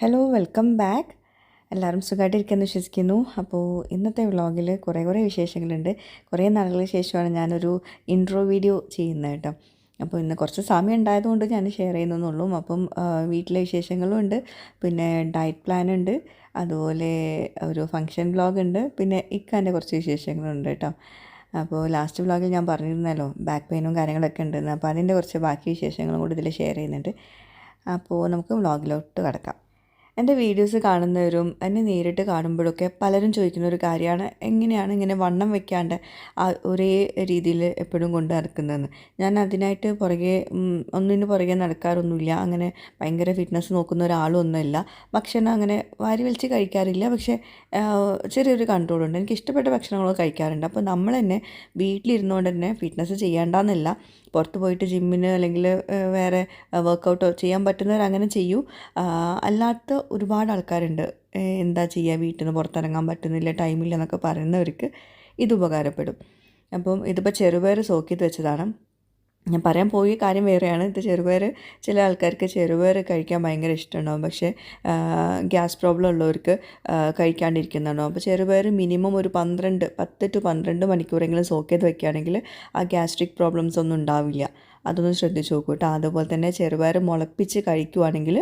Hello welcome back എല്ലാവരും സുഖമായിട്ടിരിക്കുമെന്ന് വിശ്വസിക്കുന്നു. അപ്പോൾ ഇന്നത്തെ വ്ളോഗിൽ കുറേ കുറേ വിശേഷങ്ങളുണ്ട്. കുറേ നാളുകൾക്ക് ശേഷമാണ് ഞാനൊരു ഇൻട്രോ വീഡിയോ ചെയ്യുന്നത് കേട്ടോ. അപ്പോൾ ഇന്ന് കുറച്ച് സമയം ഉണ്ടായതുകൊണ്ട് ഞാൻ ഷെയർ ചെയ്യുന്നതെന്നുള്ളൂ. അപ്പം വീട്ടിലെ വിശേഷങ്ങളും ഉണ്ട് പിന്നെ ഡയറ്റ് പ്ലാൻ ഉണ്ട്. അതുപോലെ ഒരു ഫങ്ഷൻ വ്ളോഗ് ഉണ്ട്. പിന്നെ ഇക്കാന്റെ കുറച്ച് വിശേഷങ്ങളുണ്ട് കേട്ടോ. അപ്പോൾ ലാസ്റ്റ് വ്ളോഗിൽ ഞാൻ പറഞ്ഞിരുന്നല്ലോ ബാക്ക് പെയിനും കാര്യങ്ങളൊക്കെ ഉണ്ടെന്ന് അപ്പോൾ അതിന്റെ കുറച്ച് ബാക്കി വിശേഷങ്ങളും കൂടി ഇതിൽ ഷെയർ ചെയ്യുന്നുണ്ട്. അപ്പോൾ നമുക്ക് വ്ളോഗിലോട്ട് കടക്കാം. എന്റെ വീഡിയോസ് കാണുന്നവരും എന്നെ നേരിട്ട് കാണുമ്പോഴൊക്കെ പലരും ചോദിക്കുന്ന ഒരു കാര്യമാണ് എങ്ങനെയാണ് ഇങ്ങനെ വണ്ണം വെക്കാണ്ട് ഒരേ രീതിയിൽ എപ്പോഴും കൊണ്ട് നടക്കുന്നതെന്ന്. ഞാൻ അതിനായിട്ട് പുറകെ ഒന്നിന് പുറകെ നടക്കാറൊന്നുമില്ല. അങ്ങനെ ഭയങ്കര ഫിറ്റ്നസ് നോക്കുന്ന ഒരാളും ഒന്നുമില്ല ഭക്ഷണം അങ്ങനെ വാരി വലിച്ച് കഴിക്കാറില്ല. പക്ഷേ ചെറിയൊരു കൺട്രോളുണ്ട്. എനിക്ക് ഇഷ്ടപ്പെട്ട ഭക്ഷണങ്ങളൊക്കെ കഴിക്കാറുണ്ട്. അപ്പോൾ നമ്മൾ തന്നെ വീട്ടിലിരുന്നുകൊണ്ട് തന്നെ ഫിറ്റ്നസ് ചെയ്യേണ്ടെന്നല്ല പുറത്ത് പോയിട്ട് ജിമ്മിന് അല്ലെങ്കിൽ വേറെ വർക്കൗട്ടോ ചെയ്യാൻ പറ്റുന്നവർ അങ്ങനെ ചെയ്യൂ അല്ലാത്ത ഒരുപാട് ആൾക്കാരുണ്ട്. എന്താ ചെയ്യുക വീട്ടിൽ നിന്ന് പുറത്തിറങ്ങാൻ പറ്റുന്നില്ല ടൈമില്ല എന്നൊക്കെ പറയുന്നവർക്ക് ഇത് ഉപകാരപ്പെടും. അപ്പം ഇതിപ്പോൾ ചെറുപയർ സോക്ക് ചെയ്ത് വെച്ചതാണ്. ഞാൻ പറയാൻ പോയ കാര്യം വേറെയാണ്. ഇത് ചെറുപയർ ചില ആൾക്കാർക്ക് ചെറുപയർ കഴിക്കാൻ ഭയങ്കര ഇഷ്ടമുണ്ടാവും. പക്ഷേ ഗ്യാസ് പ്രോബ്ലം ഉള്ളവർക്ക് കഴിക്കാണ്ടിരിക്കുന്നുണ്ടാവും അപ്പോൾ ചെറുപയർ മിനിമം ഒരു പന്ത്രണ്ട് പത്ത് ടു പന്ത്രണ്ട് മണിക്കൂറെങ്കിലും സോക്ക് ചെയ്ത് വെക്കുകയാണെങ്കിൽ ആ ഗ്യാസ്ട്രിക് പ്രോബ്ലംസ് ഒന്നും ഉണ്ടാവില്ല. അതൊന്ന് ശ്രദ്ധിച്ച് നോക്കൂ കേട്ടോ. അതുപോലെ തന്നെ ചെറുപയർ മുളപ്പിച്ച് കഴിക്കുവാണെങ്കിൽ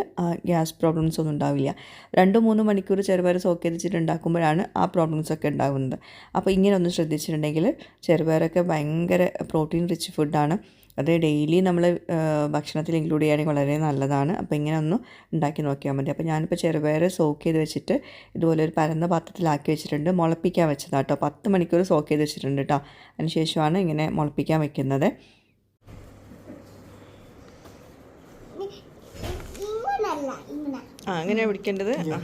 ഗ്യാസ് പ്രോബ്ലംസ് ഒന്നും ഉണ്ടാവില്ല. രണ്ട് മൂന്ന് മണിക്കൂർ ചെറുപയർ സോക്ക് ചെയ്ത് വെച്ചിട്ട് ഉണ്ടാക്കുമ്പോഴാണ് ആ പ്രോബ്ലംസ് ഒക്കെ ഉണ്ടാകുന്നത്. അപ്പോൾ ഇങ്ങനെ ഒന്ന് ശ്രദ്ധിച്ചിട്ടുണ്ടെങ്കിൽ ചെറുപയറൊക്കെ ഭയങ്കര പ്രോട്ടീൻ റിച്ച് ഫുഡാണ് അത് ഡെയിലി നമ്മൾ ഭക്ഷണത്തിൽ ഇൻക്ലൂഡ് ചെയ്യുകയാണെങ്കിൽ വളരെ നല്ലതാണ്. അപ്പോൾ ഇങ്ങനെ ഒന്ന് ഉണ്ടാക്കി നോക്കിയാൽ മതി. അപ്പോൾ ഞാനിപ്പോൾ ചെറുപയർ സോക്ക് ചെയ്ത് വെച്ചിട്ട് ഇതുപോലെ ഒരു പരന്ന പാത്രത്തിലാക്കി വെച്ചിട്ടുണ്ട്. മുളപ്പിക്കാൻ വെച്ചതാണ് കേട്ടോ. പത്ത് മണിക്കൂർ സോക്ക് ചെയ്ത് വെച്ചിട്ടുണ്ട് കേട്ടോ. അതിനുശേഷമാണ് ഇങ്ങനെ മുളപ്പിക്കാൻ വെക്കുന്നത് ഇങ്ങനല്ല ഇങ്ങനെ ആ അങ്ങനെയാണ് പിടിക്കേണ്ടത് ആ ഇഷ ഇഷ ഇങ്ങനെ പൊച്ചാൽ തോൽ പൊട്ടിച്ചിക്കണം ഇങ്ങനെയാണ് ഇമ്മ ഇങ്ങനെ പൊച്ചാൽ തോൽ പിടിക്കേണ്ടത് ഇങ്ങനെയാണ്.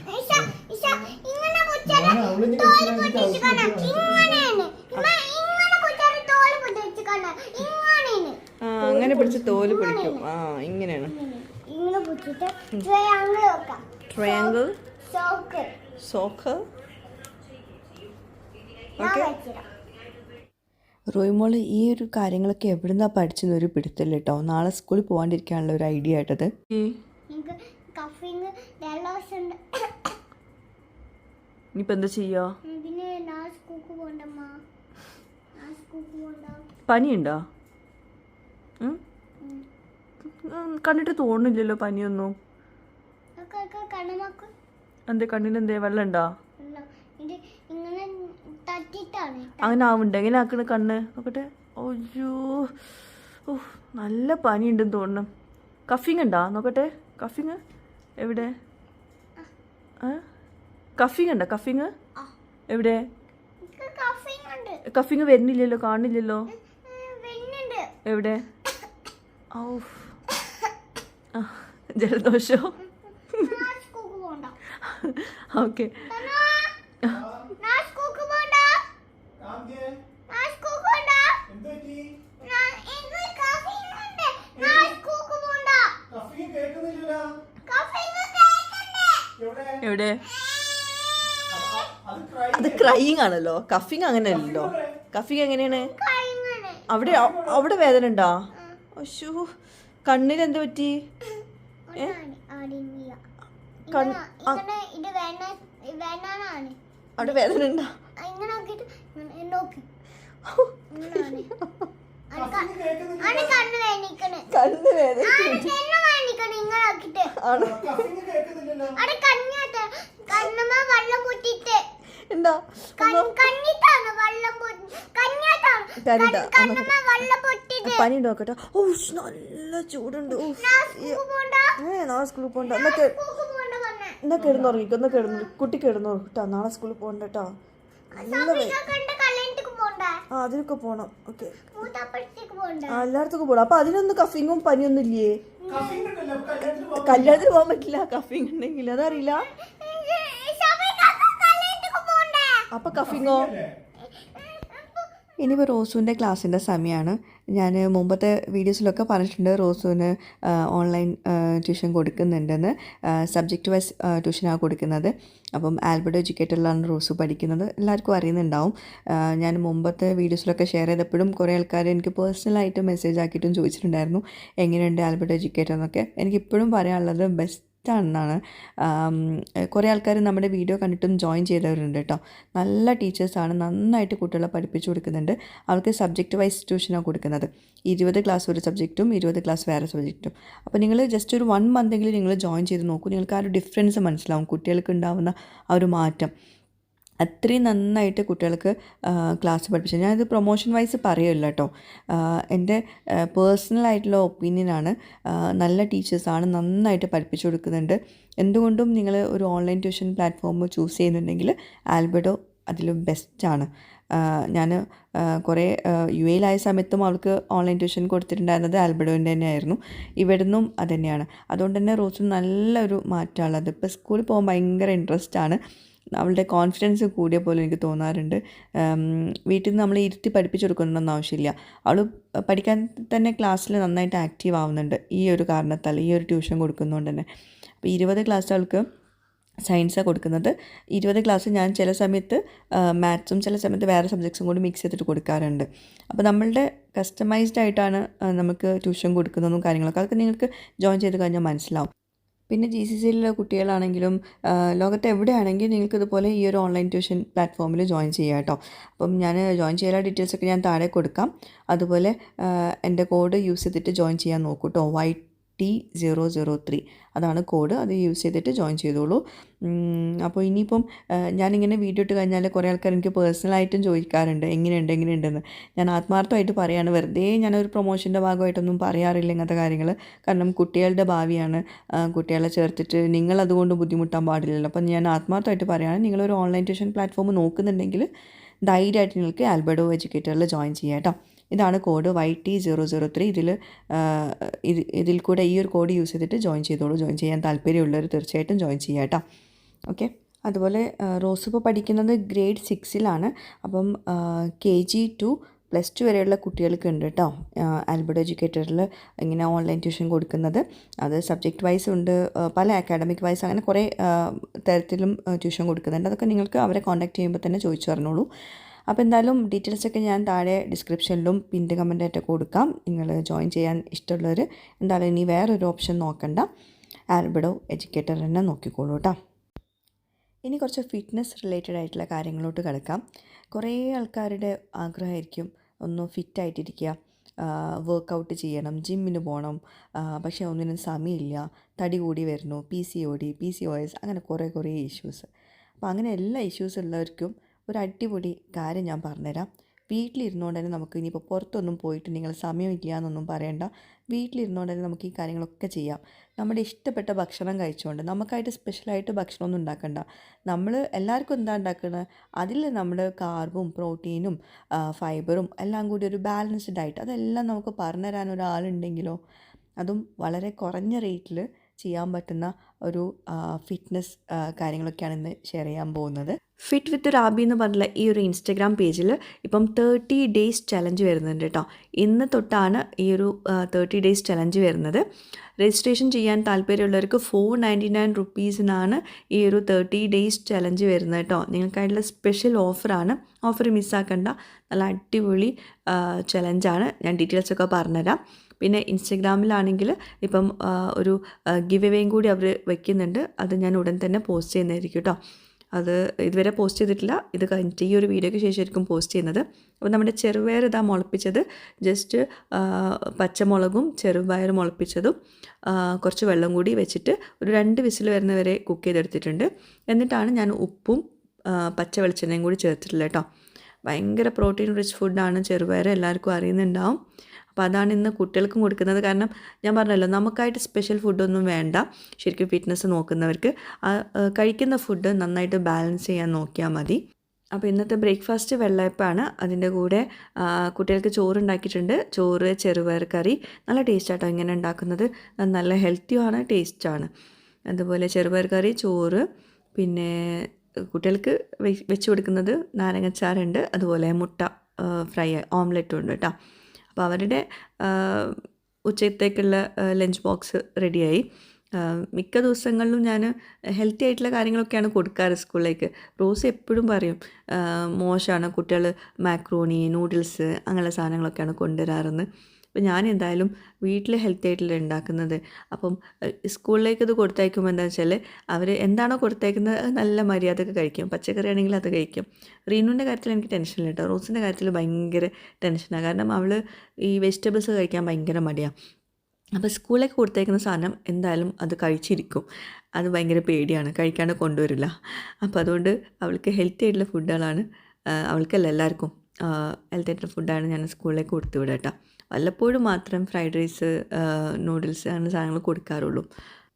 ആ അങ്ങനെ പിടിച്ച് തോൽ പിടിക്കും. ആ ഇങ്ങനെയാണ്. ട്രയാങ്കിൾ സോക്ക് റോയ്മോൾ ഈ ഒരു കാര്യങ്ങളൊക്കെ എവിടുന്നാ പഠിച്ചെന്നൊരു പിടുത്തില്ല കേട്ടോ. നാളെ സ്കൂളിൽ പോകാണ്ടിരിക്കാനുള്ള ഒരു ഐഡിയ ആയിട്ടത്. കഫിങ് ജലദോഷം ഉണ്ട് ഇനിയിപ്പോ എന്താ ചെയ്യോ? പിന്നെ ഞാൻ സ്കൂൾക്ക് പോകണ്ടമ്മ ഞാൻ സ്കൂൾക്ക് പോകണ്ട പനിയുണ്ടോ? കണ്ടിട്ട് തോന്നുന്നില്ലല്ലോ പനിയൊന്നും. എന്തേ കണ്ണിനെന്തേ വെള്ളം ഉണ്ടോ? അങ്ങനെ ആവുന്നുണ്ട്. എങ്ങനെ ആക്കണ കണ്ണ്? നോക്കട്ടെ. അയ്യോ. ഓ നല്ല പനിയുണ്ടെന്ന് തോന്നുന്നു. കഫിങ് ഉണ്ടോ? നോക്കട്ടെ. കഫിങ് എവിടെ? ആ? കഫിങ് ഉണ്ടോ? കഫിങ്. എവിടെ? കഫിങ് വരുന്നില്ലല്ലോ കാണില്ലല്ലോ എവിടെ? ഔ ആ, ജലദോഷോ? ഞാൻ സ്കൂൾക്ക് പോകണ്ട ഓക്കെ. ഞാൻ സ്കൂൾക്ക് പോകണ്ട ഞാൻ സ്കൂൾക്ക് പോകണ്ട ഞാൻ- എനിക്ക് കഫിങ് ഉണ്ട് ഞാൻ സ്കൂൾക്ക് പോകണ്ട കഫിങ് കേൾക്കണ്ടേ എവിടെ? അത് ക്രൈയിങ് ആണല്ലോ. കഫിങ് അങ്ങനെ അല്ലല്ലോ. കഫിങ് എങ്ങനെയാണ്? അവിടെ അവിടെ വേദന ഉണ്ടോ? അശോ കണ്ണിന് എന്ത് പറ്റി അവിടെ വേദന ഉണ്ടോ? കണ്ണ് ആണ്? എന്താ? പനി നോക്കട്ടെ ഓ നല്ല ചൂടുണ്ട്. പോണ്ട? നാളെ സ്കൂളിൽ പോണ്ട. എന്നാ കിടന്നുറങ്ങിക്കോ എന്നാ കിടന്നു കുട്ടി കിടന്നു കേട്ടോ. നാളെ സ്കൂളിൽ കേട്ടോ. നല്ല ആ അതിനൊക്കെ പോണം. ഓക്കെ. മൂത്തപ്പഴത്തേക്ക് പോണ്ടാ. ആ എല്ലായിടത്തേക്കും പോകണം അപ്പൊ അതിനൊന്നും കഫിങ്ങും പനിയൊന്നും ഇല്ലേ കല്യാണത്തിന് പോകാൻ പറ്റില്ല. കഫിങ് ഉണ്ടെങ്കിൽ അതറിയില്ല. അപ്പൊ കഫിങ്ങോ? ഇനിയിപ്പോൾ റോസുവിന്റെ ക്ലാസ്സിന്റെ സമയമാണ് ഞാൻ മുമ്പത്തെ വീഡിയോസിലൊക്കെ പറഞ്ഞിട്ടുണ്ട് റോസുവിന് ഓൺലൈൻ ട്യൂഷൻ കൊടുക്കുന്നുണ്ടെന്ന്. സബ്ജക്റ്റ് വൈസ് ട്യൂഷനാണ് കൊടുക്കുന്നത്. അപ്പം ആൽബർട്ട് എഡ്യൂക്കേറ്ററിലാണ് റോസു പഠിക്കുന്നത്. എല്ലാവർക്കും അറിയുന്നുണ്ടാവും. ഞാൻ മുമ്പത്തെ വീഡിയോസിലൊക്കെ ഷെയർ ചെയ്തപ്പോഴും കുറേ ആൾക്കാർ എനിക്ക് പേഴ്സണലായിട്ട് മെസ്സേജ് ആക്കിയിട്ടും ചോദിച്ചിട്ടുണ്ടായിരുന്നു. എങ്ങനെയുണ്ട് ആൽബർട്ട് എഡ്യൂക്കേറ്റർ എന്നൊക്കെ. എനിക്കിപ്പോഴും പറയാനുള്ളത് ബെസ്റ്റ് ബെസ്റ്റാണെന്നാണ് കുറേ ആൾക്കാർ നമ്മുടെ വീഡിയോ കണ്ടിട്ടും ജോയിൻ ചെയ്തവരുണ്ട് കേട്ടോ. നല്ല ടീച്ചേഴ്സാണ് നന്നായിട്ട് കുട്ടികളെ പഠിപ്പിച്ചു കൊടുക്കുന്നുണ്ട്. അവർക്ക് സബ്ജക്റ്റ് വൈസ് ട്യൂഷനാണ് കൊടുക്കുന്നത്. ഇരുപത് ക്ലാസ് ഒരു സബ്ജക്റ്റും ഇരുപത് ക്ലാസ് വേറെ സബ്ജക്റ്റും. അപ്പോൾ നിങ്ങൾ ജസ്റ്റ് ഒരു വൺ മന്തെങ്കിലും നിങ്ങൾ ജോയിൻ ചെയ്ത് നോക്കൂ. നിങ്ങൾക്ക് ആ ഒരു ഡിഫറൻസ് മനസ്സിലാവും. കുട്ടികൾക്ക് ഉണ്ടാവുന്ന ആ ഒരു മാറ്റം. അത്രയും നന്നായിട്ട് കുട്ടികൾക്ക് ക്ലാസ് പഠിപ്പിച്ചു. ഞാനിത് പ്രൊമോഷൻ വൈസ് പറയുമല്ലോ കേട്ടോ എന്റെ പേഴ്സണലായിട്ടുള്ള ഒപ്പീനിയനാണ് നല്ല ടീച്ചേഴ്സാണ് നന്നായിട്ട് പഠിപ്പിച്ചു കൊടുക്കുന്നുണ്ട്. എന്തുകൊണ്ടും നിങ്ങൾ ഒരു ഓൺലൈൻ ട്യൂഷൻ പ്ലാറ്റ്ഫോം ചൂസ് ചെയ്യുന്നുണ്ടെങ്കിൽ ആൽബർട്ടോ അതിലും ബെസ്റ്റാണ് ഞാൻ കുറേ യു എയിലായ സമയത്തും അവൾക്ക് ഓൺലൈൻ ട്യൂഷൻ കൊടുത്തിട്ടുണ്ടായിരുന്നത് ആൽബർഡോന്റെ തന്നെയായിരുന്നു. ഇവിടുന്നും അതുതന്നെയാണ് അതുകൊണ്ട് തന്നെ റോസും നല്ലൊരു മാറ്റമുള്ളത് ഇപ്പോൾ സ്കൂളിൽ പോകാൻ ഭയങ്കര ഇൻട്രസ്റ്റ് ആണ്. അവളുടെ കോൺഫിഡൻസ് കൂടിയ പോലെ എനിക്ക് തോന്നാറുണ്ട്. വീട്ടിൽ നിന്ന് നമ്മൾ ഇരുത്തി പഠിപ്പിച്ചു കൊടുക്കണമെന്ന് ആവശ്യമില്ല. അവൾ പഠിക്കാൻ തന്നെ ക്ലാസ്സിൽ നന്നായിട്ട് ആക്റ്റീവ് ആവുന്നുണ്ട്. ഈ ഒരു കാരണത്താൽ ഈ ഒരു ട്യൂഷൻ കൊടുക്കുന്നതുകൊണ്ട് തന്നെ. അപ്പോൾ ഇരുപത് ക്ലാസ് അവൾക്ക് സയൻസാണ് കൊടുക്കുന്നത്. ഇരുപത് ക്ലാസ് ഞാൻ ചില സമയത്ത് മാത്സും ചില സമയത്ത് വേറെ സബ്ജക്ട്സും കൂടി മിക്സ് ചെയ്തിട്ട് കൊടുക്കാറുണ്ട്. അപ്പോൾ നമ്മളുടെ കസ്റ്റമൈസ്ഡ് ആയിട്ടാണ് നമുക്ക് ട്യൂഷൻ കൊടുക്കുന്നതും കാര്യങ്ങളൊക്കെ. അതൊക്കെ നിങ്ങൾക്ക് ജോയിൻ ചെയ്ത് കഴിഞ്ഞാൽ മനസ്സിലാവും. പിന്നെ ജി സി സിയിലുള്ള കുട്ടികളാണെങ്കിലും ലോകത്ത് എവിടെയാണെങ്കിലും നിങ്ങൾക്ക് ഇതുപോലെ ഈ ഒരു ഓൺലൈൻ ട്യൂഷൻ പ്ലാറ്റ്ഫോമിൽ ജോയിൻ ചെയ്യാം കേട്ടോ അപ്പം ഞാൻ ജോയിൻ ചെയ്യാനുള്ള ഡീറ്റെയിൽസൊക്കെ ഞാൻ താഴെ കൊടുക്കാം. അതുപോലെ എന്റെ കോഡ് യൂസ് ചെയ്തിട്ട് ജോയിൻ ചെയ്യാൻ നോക്കൂട്ടോ white T zero zero three അതാണ് കോഡ് അത് യൂസ് ചെയ്തിട്ട് ജോയിൻ ചെയ്തോളൂ. അപ്പോൾ ഇനിയിപ്പം ഞാനിങ്ങനെ വീഡിയോ ഇട്ട് കഴിഞ്ഞാൽ കുറേ ആൾക്കാർ എനിക്ക് പേഴ്സണലായിട്ടും ചോദിക്കാറുണ്ട്. എങ്ങനെയുണ്ട് എങ്ങനെയുണ്ടെന്ന്. ഞാൻ ആത്മാർത്ഥമായിട്ട് പറയാണ്. വെറുതെ ഞാനൊരു പ്രൊമോഷന്റെ ഭാഗമായിട്ടൊന്നും പറയാറില്ല ഇങ്ങനത്തെ കാര്യങ്ങൾ കാരണം കുട്ടികളുടെ ഭാവിയാണ്. കുട്ടികളെ ചേർത്തിട്ട് നിങ്ങൾ അതുകൊണ്ട് ബുദ്ധിമുട്ടാൻ പാടില്ലല്ലോ. അപ്പം ഞാൻ ആത്മാർത്ഥമായിട്ട് പറയുകയാണ് നിങ്ങളൊരു ഓൺലൈൻ ട്യൂഷൻ പ്ലാറ്റ്ഫോം നോക്കുന്നുണ്ടെങ്കിൽ ധൈര്യമായിട്ട് നിങ്ങൾക്ക് ആൽബർഡോ എഡ്യൂക്കേറ്ററിൽ ജോയിൻ ചെയ്യാം കേട്ടോ. ഇതാണ് code Y T zero zero three ഇതിൽ ഇതിൽ കൂടെ ഈ ഒരു കോഡ് യൂസ് ചെയ്തിട്ട് ജോയിൻ ചെയ്തോളൂ. ജോയിൻ ചെയ്യാൻ താല്പര്യമുള്ളവർ തീർച്ചയായിട്ടും ജോയിൻ ചെയ്യാം കേട്ടോ ഓക്കെ അതുപോലെ റോസ് ഇപ്പോൾ പഠിക്കുന്നത് ഗ്രേഡ് സിക്സിലാണ് അപ്പം K G to plus two വരെയുള്ള കുട്ടികൾക്ക് ഉണ്ട് കേട്ടോ ആൽബർട്ട് എഡ്യൂക്കേറ്ററിൽ ഇങ്ങനെ ഓൺലൈൻ ട്യൂഷൻ കൊടുക്കുന്നത്. അത് സബ്ജക്റ്റ് വൈസ് ഉണ്ട്. പല അക്കാഡമിക് വൈസ് അങ്ങനെ കുറേ തരത്തിലും ട്യൂഷൻ കൊടുക്കുന്നുണ്ട്. അതൊക്കെ നിങ്ങൾക്ക് അവരെ കോൺടാക്ട് ചെയ്യുമ്പോൾ തന്നെ ചോദിച്ചു പറഞ്ഞോളൂ. അപ്പോൾ എന്തായാലും ഡീറ്റെയിൽസൊക്കെ ഞാൻ താഴെ ഡിസ്ക്രിപ്ഷനിലും പിന്റെ കമന്റായിട്ട് കൊടുക്കാം. നിങ്ങൾ ജോയിൻ ചെയ്യാൻ ഇഷ്ടമുള്ളവർ എന്തായാലും ഇനി വേറൊരു ഓപ്ഷൻ നോക്കണ്ട. ആൽബഡോ എഡ്യൂക്കേറ്റർ തന്നെ നോക്കിക്കോളൂ കേട്ടോ ഇനി കുറച്ച് ഫിറ്റ്നസ് റിലേറ്റഡ് ആയിട്ടുള്ള കാര്യങ്ങളോട്ട് കിടക്കാം. കുറേ ആൾക്കാരുടെ ആഗ്രഹമായിരിക്കും ഒന്ന് ഫിറ്റായിട്ടിരിക്കുക വർക്കൗട്ട് ചെയ്യണം ജിമ്മിന് പോകണം പക്ഷേ ഒന്നിനും സമയമില്ല. തടി കൂടി വരുന്നു. P C O D P C O S അങ്ങനെ കുറേ കുറേ ഇഷ്യൂസ് അപ്പോൾ അങ്ങനെ എല്ലാ ഇഷ്യൂസ് ഉള്ളവർക്കും ഒരു അടിപൊളി കാര്യം ഞാൻ പറഞ്ഞുതരാം. വീട്ടിലിരുന്നുകൊണ്ട് തന്നെ നമുക്ക് ഇനിയിപ്പോൾ പുറത്തൊന്നും പോയിട്ട് നിങ്ങൾ സമയമില്ല എന്നൊന്നും പറയണ്ട. വീട്ടിലിരുന്നുകൊണ്ട് തന്നെ നമുക്ക് ഈ കാര്യങ്ങളൊക്കെ ചെയ്യാം. നമ്മുടെ ഇഷ്ടപ്പെട്ട ഭക്ഷണം കഴിച്ചുകൊണ്ട് നമുക്കായിട്ട് സ്പെഷ്യലായിട്ട് ഭക്ഷണമൊന്നും ഉണ്ടാക്കണ്ട. നമ്മൾ എല്ലാവർക്കും എന്താ ഉണ്ടാക്കുന്നത് അതിൽ നമ്മൾ കാർബും പ്രോട്ടീനും ഫൈബറും എല്ലാം കൂടി ഒരു ബാലൻസ്ഡ് ഡയറ്റ് അതെല്ലാം നമുക്ക് പറഞ്ഞു തരാൻ ഒരാളുണ്ടെങ്കിലോ? അതും വളരെ കുറഞ്ഞ റേറ്റിൽ ചെയ്യാൻ പറ്റുന്ന ഒരു ഫിറ്റ്നസ് കാര്യങ്ങളൊക്കെയാണ് ഇന്ന് ഷെയർ ചെയ്യാൻ പോകുന്നത്. ഫിറ്റ് വിത്ത് റാബി എന്ന് പറഞ്ഞ ഈ ഒരു ഇൻസ്റ്റഗ്രാം പേജിൽ ഇപ്പം തേർട്ടി ഡേയ്സ് ചലഞ്ച് വരുന്നുണ്ട് കേട്ടോ ഇന്ന് തൊട്ടാണ് ഈ ഒരു തേർട്ടി ഡേയ്സ് ചലഞ്ച് വരുന്നത്. രജിസ്ട്രേഷൻ ചെയ്യാൻ താല്പര്യമുള്ളവർക്ക് ഫോർ നയന്റി നയൻ റുപ്പീസിനാണ് ഈ ഒരു തേർട്ടി ഡേയ്സ് ചലഞ്ച് വരുന്നത് കേട്ടോ നിങ്ങൾക്കായിട്ടുള്ള സ്പെഷ്യൽ ഓഫറാണ് ഓഫർ മിസ്സാക്കണ്ട നല്ല അടിപൊളി ചലഞ്ചാണ് ഞാൻ ഡീറ്റെയിൽസൊക്കെ പറഞ്ഞുതരാം. പിന്നെ ഇൻസ്റ്റഗ്രാമിലാണെങ്കിൽ ഇപ്പം ഒരു ഗിവ് എവേയും കൂടി അവർ വയ്ക്കുന്നുണ്ട് അത് ഞാൻ ഉടൻ തന്നെ പോസ്റ്റ് ചെയ്യുന്നതായിരിക്കും കേട്ടോ. അത് ഇതുവരെ പോസ്റ്റ് ചെയ്തിട്ടില്ല. ഇത് കഴിഞ്ഞിട്ട് ഈ ഒരു വീഡിയോയ്ക്ക് ശേഷമായിരിക്കും പോസ്റ്റ് ചെയ്യുന്നത്. അപ്പോൾ നമ്മുടെ ചെറുപയർ ഇതാ മുളപ്പിച്ചത്. ജസ്റ്റ് പച്ചമുളകും ചെറുപയർ മുളപ്പിച്ചതും കുറച്ച് വെള്ളം കൂടി വെച്ചിട്ട് ഒരു രണ്ട് വിസിൽ വരുന്നവരെ കുക്ക് ചെയ്തെടുത്തിട്ടുണ്ട്. എന്നിട്ടാണ് ഞാൻ ഉപ്പും പച്ച വെളിച്ചെണ്ണയും കൂടി ചേർത്തിട്ടുള്ളത് കേട്ടോ. ഭയങ്കര പ്രോട്ടീൻ റിച്ച് ഫുഡാണ് ചെറുപയർ. എല്ലാവർക്കും അറിയുന്നുണ്ടാവും. അപ്പോൾ അതാണ് ഇന്ന് കുട്ടികൾക്കും കൊടുക്കുന്നത്. കാരണം ഞാൻ പറഞ്ഞല്ലോ നമുക്കായിട്ട് സ്പെഷ്യൽ ഫുഡൊന്നും വേണ്ട. ശരിക്കും ഫിറ്റ്നസ് നോക്കുന്നവർക്ക്. കഴിക്കുന്ന ഫുഡ് നന്നായിട്ട് ബാലൻസ് ചെയ്യാൻ നോക്കിയാൽ മതി. അപ്പോൾ ഇന്നത്തെ ബ്രേക്ക്ഫാസ്റ്റ് വെള്ളയപ്പാണ്. അതിന്റെ കൂടെ കുട്ടികൾക്ക് ചോറ് ഉണ്ടാക്കിയിട്ടുണ്ട് ചോറ് ചെറുപയർ കറി. നല്ല ടേസ്റ്റാട്ടോ ഇങ്ങനെ ഉണ്ടാക്കുന്നത്. നല്ല ഹെൽത്തിയുമാണ് ടേസ്റ്റാണ് അതുപോലെ ചെറുപയർ കറി ചോറ്. പിന്നെ കുട്ടികൾക്ക് വെച്ച് കൊടുക്കുന്നത് നാരങ്ങച്ചാറുണ്ട്. അതുപോലെ മുട്ട ഫ്രൈ ഓംലെറ്റും ഉണ്ട് കേട്ടോ. അപ്പോൾ അവരുടെ ഉച്ചത്തേക്കുള്ള ലഞ്ച് ബോക്സ് റെഡിയായി മിക്ക ദിവസങ്ങളിലും ഞാൻ ഹെൽത്തി ആയിട്ടുള്ള കാര്യങ്ങളൊക്കെയാണ് കൊടുക്കാറ് സ്കൂളിലേക്ക്. റോസ് എപ്പോഴും പറയും മോശമാണ് കുട്ടികൾ മാക്രോണി നൂഡിൽസ് അങ്ങനെയുള്ള സാധനങ്ങളൊക്കെയാണ് കൊണ്ടുവരാറെന്ന്. അപ്പോൾ ഞാൻ എന്തായാലും വീട്ടിൽ ഹെൽത്തി ആയിട്ടുള്ള ഉണ്ടാക്കുന്നത് അപ്പം സ്കൂളിലേക്ക് ഇത് കൊടുത്തയക്കുമ്പോൾ എന്താ വെച്ചാൽ അവർ എന്താണോ കൊടുത്തയക്കുന്നത് നല്ല മര്യാദയ്ക്ക് കഴിക്കും. പച്ചക്കറി ആണെങ്കിൽ അത് കഴിക്കും. റീനുവിന്റെ കാര്യത്തിൽ എനിക്ക് ടെൻഷനില്ല കേട്ടോ. റോസിന്റെ കാര്യത്തിൽ ഭയങ്കര ടെൻഷനാണ് കാരണം അവൾ ഈ വെജിറ്റബിൾസ് കഴിക്കാൻ ഭയങ്കര മടിയാണ് അപ്പോൾ സ്കൂളിലേക്ക് കൊടുത്തേക്കുന്ന സാധനം എന്തായാലും അത് കഴിച്ചിരിക്കും. അത് ഭയങ്കര പേടിയാണ്. കഴിക്കാണ്ട് കൊണ്ടുവരില്ല. അപ്പോൾ അതുകൊണ്ട് അവൾക്ക് ഹെൽത്തി ആയിട്ടുള്ള ഫുഡുകളാണ് അവൾക്കല്ല എല്ലാവർക്കും ഹെൽത്തി ആയിട്ടുള്ള ഫുഡാണ് ഞാൻ സ്കൂളിലേക്ക് കൊടുത്തു വിടാം വല്ലപ്പോഴും മാത്രം ഫ്രൈഡ് റൈസ് നൂഡിൽസ് അങ്ങനെ സാധനങ്ങൾ കൊടുക്കാറുള്ളൂ.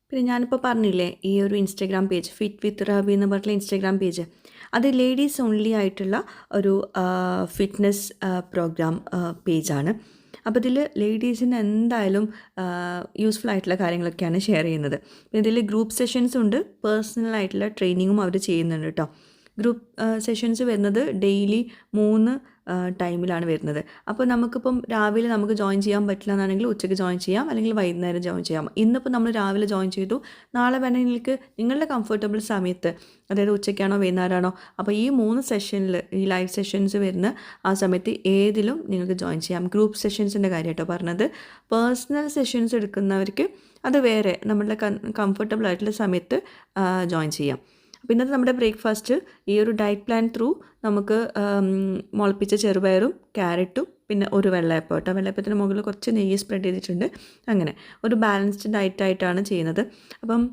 പിന്നെ ഞാനിപ്പോൾ പറഞ്ഞില്ലേ ഈ ഒരു ഇൻസ്റ്റാഗ്രാം പേജ് ഫിറ്റ് വിത്ത് റബി എന്ന് പറഞ്ഞിട്ടുള്ള ഇൻസ്റ്റാഗ്രാം പേജ് അത് ലേഡീസ് ഓൺലി ആയിട്ടുള്ള ഒരു ഫിറ്റ്നസ് പ്രോഗ്രാം പേജാണ്. അപ്പോൾ ഇതിൽ ലേഡീസിന് എന്തായാലും യൂസ്ഫുൾ ആയിട്ടുള്ള കാര്യങ്ങളൊക്കെയാണ് ഷെയർ ചെയ്യുന്നത്. പിന്നെ ഇതിൽ ഗ്രൂപ്പ് സെഷൻസ് ഉണ്ട് പേഴ്സണൽ ആയിട്ടുള്ള ട്രെയിനിങ്ങും അവർ ചെയ്യുന്നുണ്ട് കേട്ടോ ഗ്രൂപ്പ് സെഷൻസ് വരുന്നത് ഡെയിലി മൂന്ന് ടൈമിലാണ് വരുന്നത്. അപ്പോൾ നമുക്കിപ്പം രാവിലെ നമുക്ക് ജോയിൻ ചെയ്യാൻ പറ്റില്ല എന്നാണെങ്കിൽ ഉച്ചയ്ക്ക് ജോയിൻ ചെയ്യാം അല്ലെങ്കിൽ വൈകുന്നേരം ജോയിൻ ചെയ്യാം. ഇന്നിപ്പോൾ നമ്മൾ രാവിലെ ജോയിൻ ചെയ്തു. നാളെ വേണമെങ്കിൽ നിങ്ങളുടെ കംഫർട്ടബിൾ സമയത്ത് അതായത് ഉച്ചയ്ക്കാണോ വൈകുന്നേരമാണോ അപ്പോൾ ഈ മൂന്ന് സെഷനിൽ ഈ ലൈവ് സെഷൻസ് വരുന്ന ആ സമയത്ത് ഏതിലും നിങ്ങൾക്ക് ജോയിൻ ചെയ്യാം. ഗ്രൂപ്പ് സെഷൻസിന്റെ കാര്യമായിട്ടോ പറഞ്ഞത്. പേഴ്സണൽ സെഷൻസ് എടുക്കുന്നവർക്ക് അത് വേറെ നമ്മളുടെ കംഫർട്ടബിൾ ആയിട്ടുള്ള സമയത്ത് ജോയിൻ ചെയ്യാം. അപ്പോൾ ഇന്നത്തെ നമ്മുടെ ബ്രേക്ക്ഫാസ്റ്റ് ഈ ഒരു ഡയറ്റ് പ്ലാൻ ത്രൂ നമുക്ക് മുളപ്പിച്ച ചെറുപയറും ക്യാരറ്റും പിന്നെ ഒരു വെള്ളയപ്പം കേട്ടോ. വെള്ളയപ്പത്തിന് മുകളിൽ കുറച്ച് നെയ്യ് സ്പ്രെഡ് ചെയ്തിട്ടുണ്ട്. അങ്ങനെ ഒരു ബാലൻസ്ഡ് ഡയറ്റ് ആയിട്ടാണ് ചെയ്യുന്നത്. അപ്പം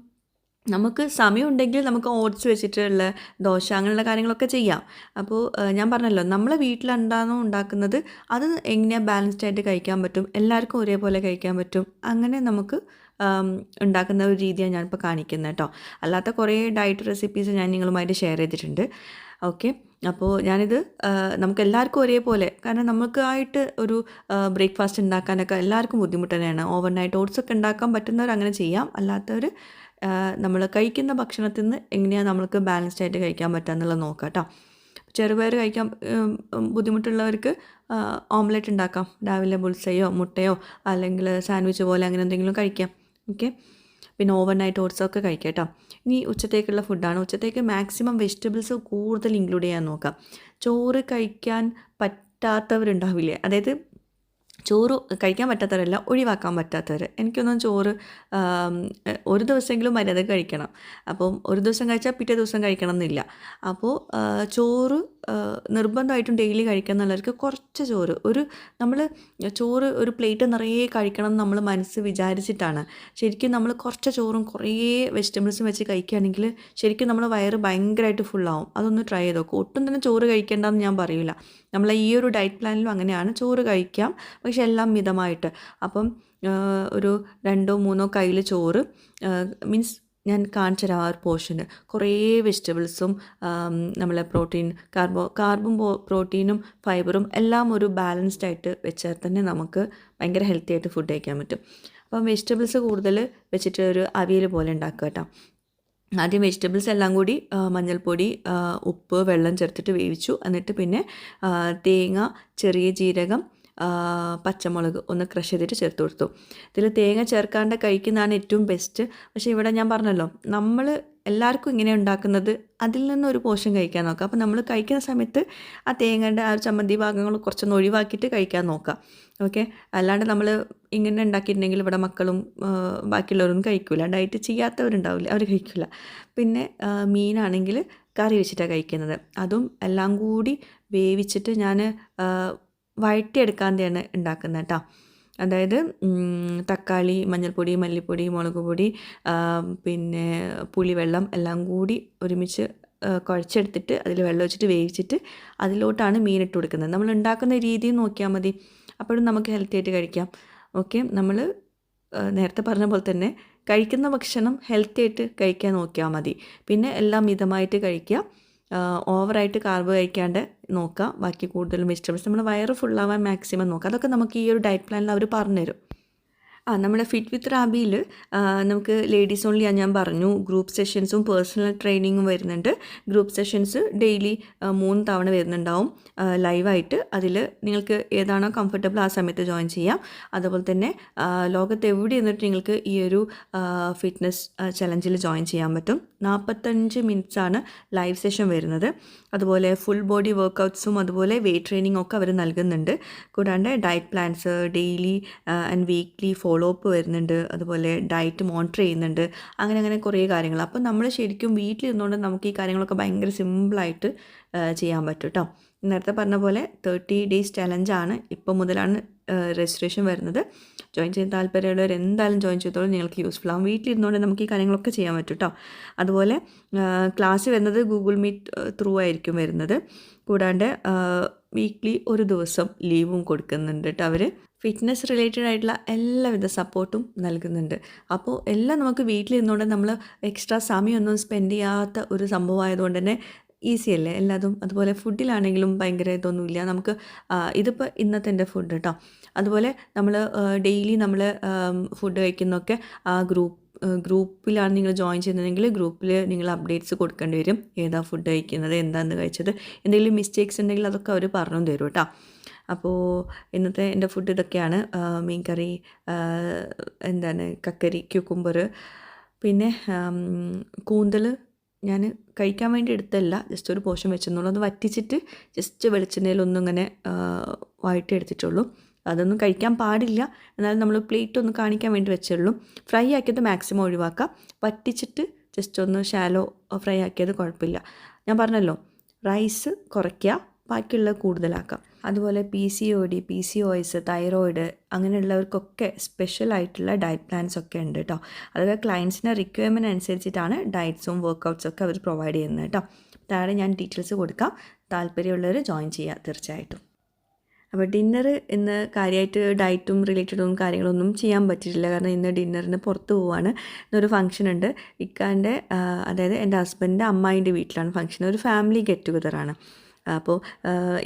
നമുക്ക് സമയമുണ്ടെങ്കിൽ നമുക്ക് ഓട്സ് വെച്ചിട്ടുള്ള ദോശ അങ്ങനെയുള്ള കാര്യങ്ങളൊക്കെ ചെയ്യാം. അപ്പോൾ ഞാൻ പറഞ്ഞല്ലോ നമ്മളെ വീട്ടിലെന്താണോ ഉണ്ടാക്കുന്നത് അത് എങ്ങനെയാണ് ബാലൻസ്ഡ് ആയിട്ട് കഴിക്കാൻ പറ്റും? എല്ലാവർക്കും ഒരേപോലെ കഴിക്കാൻ പറ്റും? അങ്ങനെ നമുക്ക് ഉണ്ടാക്കുന്ന ഒരു രീതിയാണ് ഞാനിപ്പോൾ കാണിക്കുന്നത് കേട്ടോ അല്ലാത്ത കുറേ ഡയറ്റ് റെസിപ്പീസ് ഞാൻ നിങ്ങളുമായിട്ട് ഷെയർ ചെയ്തിട്ടുണ്ട്. ഓക്കെ അപ്പോൾ ഞാനിത് നമുക്ക് എല്ലാവർക്കും ഒരേപോലെ കാരണം നമുക്കായിട്ട് ഒരു ബ്രേക്ക്ഫാസ്റ്റ് ഉണ്ടാക്കാനൊക്കെ എല്ലാവർക്കും ബുദ്ധിമുട്ട് തന്നെയാണ് ഓവർനൈറ്റ് ഓട്സ് ഒക്കെ ഉണ്ടാക്കാൻ പറ്റുന്നവർ അങ്ങനെ ചെയ്യാം. അല്ലാത്തവർ നമ്മൾ കഴിക്കുന്ന ഭക്ഷണത്തിൽ നിന്ന് എങ്ങനെയാണ് നമ്മൾക്ക് ബാലൻസ്ഡ് ആയിട്ട് കഴിക്കാൻ പറ്റുക എന്നുള്ളത് നോക്കാം കേട്ടോ ചെറുപയർ കഴിക്കാൻ ബുദ്ധിമുട്ടുള്ളവർക്ക് ഓംലെറ്റ് ഉണ്ടാക്കാം. രാവിലെ ബുൾസയോ മുട്ടയോ അല്ലെങ്കിൽ സാൻഡ്വിച്ച് പോലെ അങ്ങനെ എന്തെങ്കിലും കഴിക്കാം. ഓക്കെ പിന്നെ ഓവർനൈറ്റ് ഓട്സൊക്കെ കഴിക്കാം കേട്ടോ. ഇനി ഉച്ചത്തേക്കുള്ള ഫുഡാണ് ഉച്ചത്തേക്ക് മാക്സിമം വെജിറ്റബിൾസ് കൂടുതൽ ഇൻക്ലൂഡ് ചെയ്യാൻ നോക്കാം. ചോറ് കഴിക്കാൻ പറ്റാത്തവരുണ്ടാവില്ലേ? അതായത് ചോറ് കഴിക്കാൻ പറ്റാത്തവരല്ല ഒഴിവാക്കാൻ പറ്റാത്തവർ എനിക്കൊന്നും ചോറ് ഒരു ദിവസമെങ്കിലും മര്യാദ കഴിക്കണം. അപ്പം ഒരു ദിവസം കഴിച്ചാൽ പിറ്റേ ദിവസം കഴിക്കണം എന്നില്ല അപ്പോൾ ചോറ് നിർബന്ധമായിട്ടും ഡെയിലി കഴിക്കണം എന്നുള്ളവർക്ക് കുറച്ച് ചോറ്. ഒരു നമ്മൾ ചോറ് ഒരു പ്ലേറ്റ് നിറയെ കഴിക്കണം എന്ന് നമ്മൾ മനസ്സ് വിചാരിച്ചിട്ടാണ്. ശരിക്കും നമ്മൾ കുറച്ച് ചോറും കുറേ വെജിറ്റബിൾസും വെച്ച് കഴിക്കുകയാണെങ്കിൽ ശരിക്കും നമ്മൾ വയറ് ഭയങ്കരമായിട്ട് ഫുള്ളാവും അതൊന്ന് ട്രൈ ചെയ്ത് നോക്കും. ഒട്ടും തന്നെ ചോറ് കഴിക്കേണ്ടെന്ന് ഞാൻ പറയില്ല നമ്മൾ ഈ ഒരു ഡയറ്റ് പ്ലാനിലും അങ്ങനെയാണ് ചോറ് കഴിക്കാം. പക്ഷെ എല്ലാം മിതമായിട്ട്. അപ്പം ഒരു രണ്ടോ മൂന്നോ കയ്യിൽ ചോറ് മീൻസ് ഞാൻ കാണിച്ചു തരാം ആ ഒരു പോർഷന്. കുറേ വെജിറ്റബിൾസും നമ്മളെ പ്രോട്ടീൻ കാർബോ കാർബും പ്രോട്ടീനും ഫൈബറും എല്ലാം ഒരു ബാലൻസ്ഡ് ആയിട്ട് വെച്ചാൽ തന്നെ നമുക്ക് ഭയങ്കര ഹെൽത്തി ആയിട്ട് ഫുഡ് കഴിക്കാൻ പറ്റും. അപ്പം വെജിറ്റബിൾസ് കൂടുതൽ വെച്ചിട്ട് ഒരു അവിയൽ പോലെ ഉണ്ടാക്കുക കേട്ടോ. ആദ്യം വെജിറ്റബിൾസ് എല്ലാം കൂടി മഞ്ഞൾപ്പൊടി ഉപ്പ് വെള്ളം ചേർത്തിട്ട് വേവിച്ചു. എന്നിട്ട് പിന്നെ തേങ്ങ ചെറിയ ജീരകം പച്ചമുളക് ഒന്ന് ക്രഷ് ചെയ്തിട്ട് ചേർത്ത് കൊടുത്തു. ഇതിൽ തേങ്ങ ചേർക്കാണ്ട് കഴിക്കുന്നതാണ് ഏറ്റവും ബെസ്റ്റ് പക്ഷേ ഇവിടെ ഞാൻ പറഞ്ഞല്ലോ നമ്മൾ എല്ലാവർക്കും ഇങ്ങനെ ഉണ്ടാക്കുന്നത് അതിൽ നിന്ന് ഒരു പോഷൻ കഴിക്കാൻ നോക്കാം. അപ്പോൾ നമ്മൾ കഴിക്കുന്ന സമയത്ത് ആ തേങ്ങയുടെ ആ ചമ്മന്തി ഭാഗങ്ങൾ കുറച്ചൊന്ന് ഒഴിവാക്കിയിട്ട് കഴിക്കാൻ നോക്കാം. ഓക്കെ? അല്ലാണ്ട് നമ്മൾ ഇങ്ങനെ ഉണ്ടാക്കിയിട്ടുണ്ടെങ്കിൽ ഇവിടെ മക്കളും ബാക്കിയുള്ളവരും ബാക്കിയുള്ളവരൊന്നും കഴിക്കില്ല ഡയറ്റ് ചെയ്യാത്തവരുണ്ടാവില്ല അവർ കഴിക്കില്ല പിന്നെ മീനാണെങ്കിൽ കറി വെച്ചിട്ടാണ് കഴിക്കുന്നത്. അതും എല്ലാം കൂടി വേവിച്ചിട്ട് ഞാൻ വഴറ്റിയെടുക്കാതെയാണ് ഉണ്ടാക്കുന്നത് കേട്ടോ. അതായത് തക്കാളി മഞ്ഞൾപ്പൊടി മല്ലിപ്പൊടി മുളക് പൊടി പിന്നെ പുളിവെള്ളം എല്ലാം കൂടി ഒരുമിച്ച് കുഴച്ചെടുത്തിട്ട് അതിൽ വെള്ളം വെച്ചിട്ട് വേവിച്ചിട്ട് അതിലോട്ടാണ് മീൻ ഇട്ട് കൊടുക്കുന്നത്. നമ്മൾ ഉണ്ടാക്കുന്ന രീതി നോക്കിയാൽ മതി. അപ്പോഴും നമുക്ക് ഹെൽത്തി ആയിട്ട് കഴിക്കാം. ഓക്കെ നമ്മൾ നേരത്തെ പറഞ്ഞ പോലെ തന്നെ കഴിക്കുന്ന ഭക്ഷണം ഹെൽത്തി ആയിട്ട് കഴിക്കാൻ നോക്കിയാൽ മതി. പിന്നെ എല്ലാം മിതമായിട്ട് കഴിക്കുക. ഓവറായിട്ട് കാർബ് കഴിക്കാണ്ട് നോക്കുക ബാക്കി കൂടുതലും വെജിറ്റബിൾസ് നമ്മൾ വയറ് ഫുള്ളാവാൻ മാക്സിമം നോക്കുക അതൊക്കെ നമുക്ക് ഈ ഒരു ഡയറ്റ് പ്ലാനിൽ അവർ പറഞ്ഞുതരും. ആ നമ്മുടെ ഫിറ്റ് വിത്ത് റാബിയിൽ നമുക്ക് ലേഡീസ് ഓൺലി ഞാൻ പറഞ്ഞു. ഗ്രൂപ്പ് സെഷൻസും പേഴ്സണൽ ട്രെയിനിങ്ങും വരുന്നുണ്ട്. ഗ്രൂപ്പ് സെഷൻസ് ഡെയിലി മൂന്ന് തവണ വരുന്നുണ്ടാവും. ലൈവായിട്ട് അതിൽ നിങ്ങൾക്ക് ഏതാണോ കംഫർട്ടബിൾ ആ സമയത്ത് ജോയിൻ ചെയ്യാം. അതുപോലെ തന്നെ ലോകത്ത് എവിടെ ഇരുന്നിട്ട് നിങ്ങൾക്ക് ഈ ഒരു ഫിറ്റ്നസ് ചലഞ്ചിൽ ജോയിൻ ചെയ്യാൻ പറ്റും? നാൽപ്പത്തഞ്ച് ആണ് ലൈവ് സെഷൻ വരുന്നത്. അതുപോലെ ഫുൾ ബോഡി വർക്കൗട്ട്സും അതുപോലെ വെയ്റ്റ് ട്രെയിനിങ്ങും ഒക്കെ അവർ നൽകുന്നുണ്ട്. കൂടാണ്ട് diet plans daily and weekly follow up വരുന്നുണ്ട് അതുപോലെ ഡയറ്റ് മോണിറ്റർ ചെയ്യുന്നുണ്ട് അങ്ങനെ അങ്ങനെ കുറേ കാര്യങ്ങൾ. അപ്പോൾ നമ്മൾ ശരിക്കും വീട്ടിലിരുന്നുകൊണ്ട് നമുക്ക് ഈ കാര്യങ്ങളൊക്കെ ഭയങ്കര സിമ്പിളായിട്ട് ചെയ്യാൻ പറ്റും കേട്ടോ നേരത്തെ പറഞ്ഞ പോലെ തേർട്ടി ഡേയ്സ് ചലഞ്ചാണ് ഇപ്പോൾ മുതലാണ് രജിസ്ട്രേഷൻ വരുന്നത്. ജോയിൻ ചെയ്യാൻ താല്പര്യമുള്ളവർ എന്തായാലും ജോയിൻ ചെയ്തോളൂ. നിങ്ങൾക്ക് യൂസ്ഫുൾ ആവും. വീട്ടിലിരുന്നുകൊണ്ട് നമുക്ക് ഈ കാര്യങ്ങളൊക്കെ ചെയ്യാൻ പറ്റും കേട്ടോ അതുപോലെ ക്ലാസ് വരുന്നത് ഗൂഗിൾ മീറ്റ് ത്രൂ ആയിരിക്കും വരുന്നത്. കൂടാണ്ട് വീക്ക്ലി ഒരു ദിവസം ലീവും കൊടുക്കുന്നുണ്ട് കേട്ടോ അവർ ഫിറ്റ്നസ് റിലേറ്റഡ് ആയിട്ടുള്ള എല്ലാവിധ സപ്പോർട്ടും നൽകുന്നുണ്ട്. അപ്പോൾ എല്ലാം നമുക്ക് വീട്ടിലിരുന്നുകൊണ്ട് നമ്മൾ എക്സ്ട്രാ സമയമൊന്നും സ്പെൻഡ് ചെയ്യാത്ത ഒരു സംഭവമായതുകൊണ്ട് തന്നെ ഈസി അല്ലേ? എല്ലാതും അതുപോലെ ഫുഡിലാണെങ്കിലും ഭയങ്കര ഇതൊന്നുമില്ല. നമുക്ക് ഇതിപ്പോൾ ഇന്നത്തെ എന്റെ ഫുഡ് കേട്ടോ അതുപോലെ നമ്മൾ ഡെയിലി നമ്മൾ ഫുഡ് കഴിക്കുന്നൊക്കെ ആ ഗ്രൂപ്പ് ഗ്രൂപ്പിലാണ് നിങ്ങൾ ജോയിൻ ചെയ്യുന്നതെങ്കിൽ ഗ്രൂപ്പിൽ നിങ്ങൾ അപ്ഡേറ്റ്സ് കൊടുക്കേണ്ടി വരും. ഏതാ ഫുഡ് കഴിക്കുന്നത് എന്താണെന്ന് കഴിച്ചത് എന്തെങ്കിലും മിസ്റ്റേക്സ് ഉണ്ടെങ്കിൽ അതൊക്കെ അവർ പറഞ്ഞു തരും കേട്ടോ അപ്പോൾ ഇന്നത്തെ എന്റെ ഫുഡ് ഇതൊക്കെയാണ്. മീൻ കറി എന്താണ് കക്കരി ക്യൂക്കുംബർ പിന്നെ കൂന്തൽ ഞാൻ കഴിക്കാൻ വേണ്ടി എടുത്തല്ല ജസ്റ്റ് ഒരു പോഷൻ വെച്ചെന്നുള്ളൂ അത് വറ്റിച്ചിട്ട് ജസ്റ്റ് വെളിച്ചെണ്ണയിലൊന്നും ഇങ്ങനെ വായിട്ട് എടുത്തിട്ടുള്ളൂ. അതൊന്നും കഴിക്കാൻ പാടില്ല. എന്നാലും നമ്മൾ പ്ലേറ്റ് ഒന്ന് കാണിക്കാൻ വേണ്ടി വെച്ചുള്ളൂ ഫ്രൈ ആക്കിയത് മാക്സിമം ഒഴിവാക്കാം. വറ്റിച്ചിട്ട് ജസ്റ്റ് ഒന്ന് ഷാലോ ഫ്രൈ ആക്കിയത് കുഴപ്പമില്ല. ഞാൻ പറഞ്ഞല്ലോ റൈസ് കുറയ്ക്കുക ബാക്കിയുള്ളത് കൂടുതലാക്കാം. അതുപോലെ P C O D P C O S thyroid അങ്ങനെയുള്ളവർക്കൊക്കെ special ആയിട്ടുള്ള ഡയറ്റ് പ്ലാൻസ് ഒക്കെ ഉണ്ട് കേട്ടോ അതൊക്കെ ക്ലയൻസിന്റെ റിക്വയർമെന്റ് അനുസരിച്ചിട്ടാണ് ഡയറ്റ്സും വർക്കൗട്ട്സും ഒക്കെ അവർ പ്രൊവൈഡ് ചെയ്യുന്നത് കേട്ടോ താഴെ ഞാൻ ഡീറ്റെയിൽസ് കൊടുക്കാം. താല്പര്യമുള്ളവർ ജോയിൻ ചെയ്യുക തീർച്ചയായിട്ടും. അപ്പോൾ ഡിന്നർ ഇന്ന് കാര്യമായിട്ട് ഡയറ്റും റിലേറ്റഡും കാര്യങ്ങളൊന്നും ചെയ്യാൻ പറ്റിയിട്ടില്ല. കാരണം ഇന്ന് ഡിന്നറിന് പുറത്ത് പോവാണ്. ഇന്നൊരു ഫംഗ്ഷൻ ഉണ്ട്. ഇക്കാന്റെ അതായത് എന്റെ ഹസ്ബൻഡിന്റെ അമ്മായിന്റെ വീട്ടിലാണ് ഫംഗ്ഷൻ ഒരു ഫാമിലി ഗെറ്റ് ടുഗദറാണ് അപ്പോൾ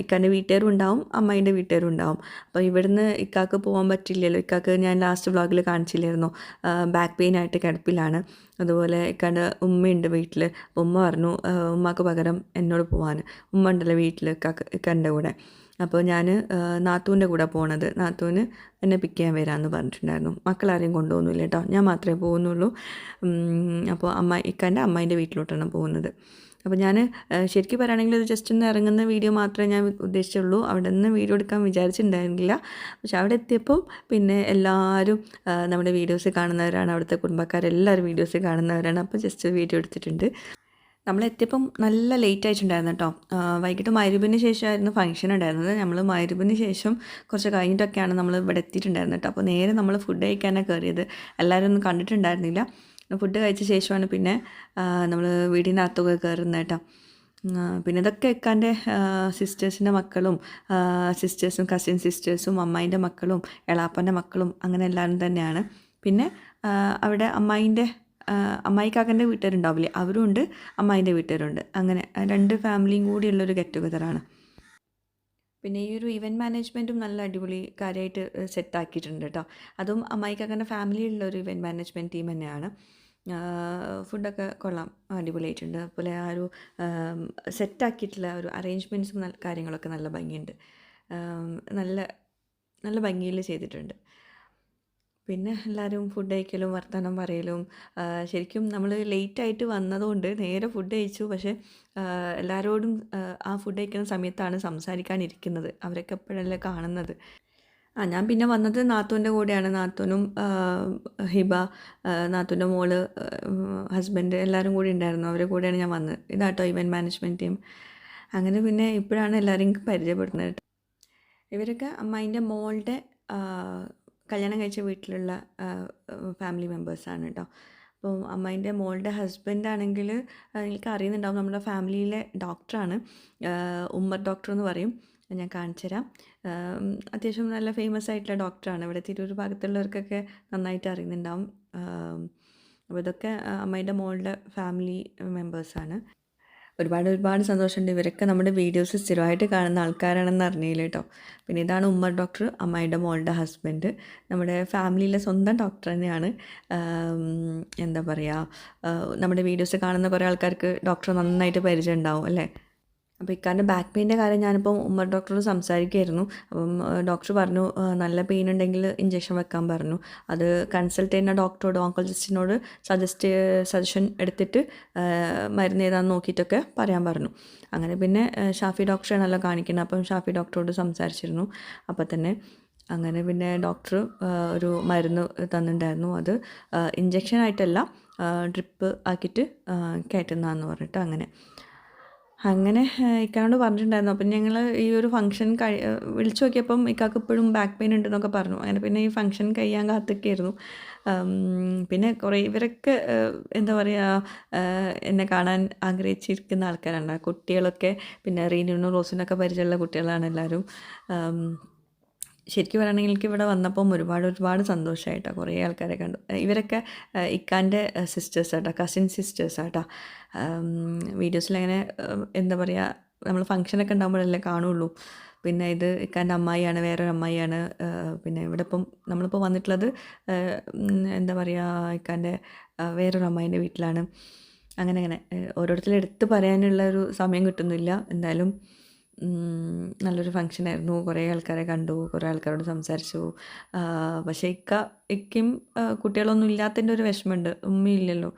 ഇക്കാന്റെ വീട്ടുകാരും ഉണ്ടാവും അമ്മായിന്റെ വീട്ടുകാരും ഉണ്ടാവും അപ്പോൾ ഇവിടുന്ന് ഇക്കാക്ക് പോകാൻ പറ്റില്ലല്ലോ. ഇക്കാക്ക് ഞാൻ ലാസ്റ്റ് വ്ളോഗിൽ കാണിച്ചില്ലായിരുന്നു. ബാക്ക് പെയിൻ ആയിട്ട് കിടപ്പിലാണ്. അതുപോലെ ഇക്കാന്റെ ഉമ്മയുണ്ട് വീട്ടിൽ ഉമ്മ പറഞ്ഞു ഉമ്മക്ക് പകരം എന്നോട് പോകാൻ ഉമ്മ ഉണ്ടല്ലോ വീട്ടിൽ ഇക്കാക്ക് ഇക്കാന്റെ കൂടെ. അപ്പോൾ ഞാൻ നാത്തൂന്റെ കൂടെ പോണത്. നാത്തൂന് എന്നെ പിക്ക് ചെയ്യാൻ വരാമെന്ന് പറഞ്ഞിട്ടുണ്ടായിരുന്നു. മക്കളാരെയും കൊണ്ടുപോകുന്നില്ല കേട്ടോ. ഞാൻ മാത്രമേ പോകുന്നുള്ളൂ. അപ്പോൾ അമ്മ ഇക്കാന്റെ അമ്മായിന്റെ വീട്ടിലോട്ടാണ് പോകുന്നത്. അപ്പോൾ ഞാൻ ശരിക്കും പറയുകയാണെങ്കിൽ ഇത് ജസ്റ്റ് ഒന്ന് ഇറങ്ങുന്ന വീഡിയോ മാത്രമേ ഞാൻ ഉദ്ദേശിച്ചുള്ളൂ. അവിടെ നിന്ന് വീഡിയോ എടുക്കാൻ വിചാരിച്ചിട്ടുണ്ടായിരുന്നില്ല. പക്ഷെ അവിടെ എത്തിയപ്പോൾ പിന്നെ എല്ലാവരും നമ്മുടെ വീഡിയോസ് കാണുന്നവരാണ്. അവിടുത്തെ കുടുംബക്കാരെല്ലാവരും വീഡിയോസ് കാണുന്നവരാണ്. അപ്പോൾ ജസ്റ്റ് വീഡിയോ എടുത്തിട്ടുണ്ട്. നമ്മൾ എത്തിയപ്പം നല്ല ലേറ്റ് ആയിട്ടുണ്ടായിരുന്നു കേട്ടോ. വൈകിട്ട് മരുവിന് ശേഷമായിരുന്നു ഫംഗ്ഷൻ ഉണ്ടായിരുന്നത്. നമ്മൾ മരുവിന് ശേഷം കുറച്ച് കഴിഞ്ഞിട്ടൊക്കെയാണ് നമ്മൾ ഇവിടെ എത്തിയിട്ടുണ്ടായിരുന്നത് കേട്ടോ. അപ്പോൾ നേരെ നമ്മൾ ഫുഡ് കഴിക്കാനാണ് കയറിയത്. എല്ലാവരും ഒന്നും കണ്ടിട്ടുണ്ടായിരുന്നില്ല. ഫുഡ് കഴിച്ച ശേഷമാണ് പിന്നെ നമ്മൾ വീടിനകത്തൊക്കെ കയറുന്നത് കേട്ടോ. പിന്നെ ഇതൊക്കെ എക്കാന്റെ സിസ്റ്റേഴ്സിന്റെ മക്കളും സിസ്റ്റേഴ്സും കസിൻ സിസ്റ്റേഴ്സും അമ്മായിന്റെ മക്കളും എളാപ്പന്റെ മക്കളും അങ്ങനെ എല്ലാവരും തന്നെയാണ്. പിന്നെ അവിടെ അമ്മായിന്റെ അമ്മായിക്കാക്കന്റെ വീട്ടുകാരുണ്ടാവില്ലേ അവരും ഉണ്ട് അമ്മായിന്റെ വീട്ടുകാരുണ്ട്. അങ്ങനെ രണ്ട് ഫാമിലിയും കൂടിയുള്ളൊരു ഗെറ്റ് ടുഗദറാണ് പിന്നെ ഈ ഒരു ഇവന്റ് മാനേജ്മെന്റും നല്ല അടിപൊളി കാര്യമായിട്ട് സെറ്റ് ആക്കിയിട്ടുണ്ട് കേട്ടോ അതും അമ്മായിക്കാക്കന്റെ ഫാമിലിയിലുള്ള ഒരു ഇവന്റ് മാനേജ്മെന്റ് ടീം തന്നെയാണ്. ഫുഡൊക്കെ കൊള്ളാം. അടിപൊളിയായിട്ടുണ്ട്. അതുപോലെ ആ ഒരു സെറ്റാക്കിയിട്ടുള്ള ഒരു അറേഞ്ച്മെന്റ്സും കാര്യങ്ങളൊക്കെ നല്ല ഭംഗിയുണ്ട്. നല്ല നല്ല ഭംഗിയിൽ ചെയ്തിട്ടുണ്ട്. പിന്നെ എല്ലാവരും ഫുഡ് കഴിക്കലും വർത്തമാനം പറയലും ശരിക്കും നമ്മൾ ലേറ്റായിട്ട് വന്നതുകൊണ്ട് നേരെ ഫുഡ് കഴിച്ചു. പക്ഷേ എല്ലാവരോടും ആ, ഫുഡ് കഴിക്കുന്ന സമയത്താണ് സംസാരിക്കാനിരിക്കുന്നത്. അവരൊക്കെ എപ്പോഴല്ലേ കാണുന്നത്. ആ ഞാൻ പിന്നെ വന്നത് നാത്തൂന്റെ കൂടെയാണ്. നാത്തൂനും ഹിബ നാത്തൂന്റെ മോൾ ഹസ്ബൻഡ് എല്ലാവരും കൂടി ഉണ്ടായിരുന്നു. അവരുടെ കൂടെയാണ് ഞാൻ വന്നത്. ഇതാട്ടോ ഇവന്റ് മാനേജ്മെന്റ് ടീം അങ്ങനെ പിന്നെ ഇപ്പോഴാണ് എല്ലാവരും പരിചയപ്പെടുന്നത്. ഇവരൊക്കെ അമ്മായിന്റെ മോളുടെ കല്യാണം കഴിച്ച വീട്ടിലുള്ള ഫാമിലി മെമ്പേഴ്സാണ് കേട്ടോ അപ്പോൾ അമ്മായിന്റെ മോളുടെ ഹസ്ബൻഡ് ആണെങ്കിൽ നിങ്ങൾക്ക് അറിയുന്നുണ്ടാവും നമ്മുടെ ഫാമിലിയിലെ ഡോക്ടറാണ് ഉമ്മർ ഡോക്ടർ എന്ന് പറയും. ഞാൻ കാണിച്ചു തരാം. അത്യാവശ്യം നല്ല ഫേമസ് ആയിട്ടുള്ള ഡോക്ടറാണ് ഇവിടെ തിരൂർ ഭാഗത്തുള്ളവർക്കൊക്കെ നന്നായിട്ട് അറിയുന്നുണ്ടാവും. അപ്പോൾ ഇതൊക്കെ അമ്മയുടെ മോളുടെ ഫാമിലി മെമ്പേഴ്സാണ് ഒരുപാട് ഒരുപാട് സന്തോഷമുണ്ട്. ഇവരൊക്കെ നമ്മുടെ വീഡിയോസ് സ്ഥിരമായിട്ട് കാണുന്ന ആൾക്കാരാണെന്ന് അറിഞ്ഞില്ല കേട്ടോ. പിന്നെ ഇതാണ് ഉമ്മർ ഡോക്ടർ അമ്മായിയുടെ മോളുടെ ഹസ്ബൻഡ് നമ്മുടെ ഫാമിലിയിലെ സ്വന്തം ഡോക്ടർ തന്നെയാണ്. എന്താ പറയുക നമ്മുടെ വീഡിയോസ് കാണുന്ന കുറേ ആൾക്കാർക്ക് ഡോക്ടർ നന്നായിട്ട് പരിചയം ഉണ്ടാവും അല്ലേ? അപ്പോൾ ഇക്കാരുടെ ബാക്ക് പെയിന്റെ കാര്യം ഞാനിപ്പോൾ ഉമ്മർ ഡോക്ടറോട് സംസാരിക്കുമായിരുന്നു അപ്പം ഡോക്ടർ പറഞ്ഞു നല്ല പെയിൻ ഉണ്ടെങ്കിൽ ഇഞ്ചക്ഷൻ വെക്കാൻ പറഞ്ഞു. അത് കൺസൾട്ട് ചെയ്യുന്ന ഡോക്ടറോട് ഓങ്കോളജിസ്റ്റിനോട് സജസ്റ്റ് സജഷൻ എടുത്തിട്ട് മരുന്ന് ഏതാണെന്ന് നോക്കിയിട്ടൊക്കെ പറയാൻ പറഞ്ഞു. അങ്ങനെ പിന്നെ ഷാഫി ഡോക്ടറാണല്ലോ കാണിക്കുന്നത് അപ്പം ഷാഫി ഡോക്ടറോട് സംസാരിച്ചിരുന്നു. അപ്പോൾ തന്നെ അങ്ങനെ പിന്നെ ഡോക്ടർ ഒരു മരുന്ന് തന്നിട്ടുണ്ടായിരുന്നു. അത് ഇഞ്ചക്ഷൻ ആയിട്ടല്ല ഡ്രിപ്പ് ആക്കിയിട്ട് കയറ്റുന്നതെന്ന് പറഞ്ഞിട്ട് അങ്ങനെ. അങ്ങനെ ഇക്കാണ്ട് പറഞ്ഞിട്ടുണ്ടായിരുന്നു. അപ്പം ഞങ്ങൾ ഈ ഒരു ഫംഗ്ഷൻ കഴി വിളിച്ചു നോക്കിയപ്പം ഇക്കാക്ക് ഇപ്പോഴും ബാക്ക് പെയിൻ ഉണ്ടെന്നൊക്കെ പറഞ്ഞു. അങ്ങനെ പിന്നെ ഈ ഫംഗ്ഷൻ കഴിയാൻ കാത്തൊക്കെയായിരുന്നു പിന്നെ കുറേ ഇവരൊക്കെ എന്താ പറയുക എന്നെ കാണാൻ ആഗ്രഹിച്ചിരിക്കുന്ന ആൾക്കാരാണ്. കുട്ടികളൊക്കെ പിന്നെ റീനുവിനും റോസിനൊക്കെ പരിചയമുള്ള കുട്ടികളാണ് എല്ലാവരും. ശരിക്കും പറയുകയാണെങ്കിൽ എനിക്ക് ഇവിടെ വന്നപ്പം ഒരുപാട് ഒരുപാട് സന്തോഷമായിട്ടാണ് കുറേ ആൾക്കാരെ കണ്ടു. ഇവരൊക്കെ ഇക്കാന്റെ സിസ്റ്റേഴ്സ് ആട്ടോ കസിൻ സിസ്റ്റേഴ്സ് ആട്ടോ. വീഡിയോസിലങ്ങനെ എന്താ പറയുക നമ്മൾ ഫങ്ഷനൊക്കെ ഉണ്ടാകുമ്പോഴല്ലേ കാണുള്ളൂ. പിന്നെ ഇത് ഇക്കാന്റെ അമ്മായിയാണ് വേറൊരു അമ്മായിയാണ്. പിന്നെ ഇവിടെ ഇപ്പം നമ്മളിപ്പോൾ വന്നിട്ടുള്ളത് എന്താ പറയുക ഇക്കാന്റെ വേറൊരു അമ്മായിന്റെ വീട്ടിലാണ്. അങ്ങനെ അങ്ങനെ ഓരോരുത്തരും എടുത്ത് പറയാനുള്ള ഒരു സമയം കിട്ടുന്നില്ല. എന്തായാലും നല്ലൊരു ഫങ്ഷനായിരുന്നു കുറേ ആൾക്കാരെ കണ്ടു കുറേ ആൾക്കാരോട് സംസാരിച്ചു. പക്ഷേ ഇക്ക ഇക്കയും കുട്ടികളൊന്നും ഇല്ലാത്തതിന്റെ ഒരു വിഷമമുണ്ട്. ഉമ്മയില്ലല്ലോ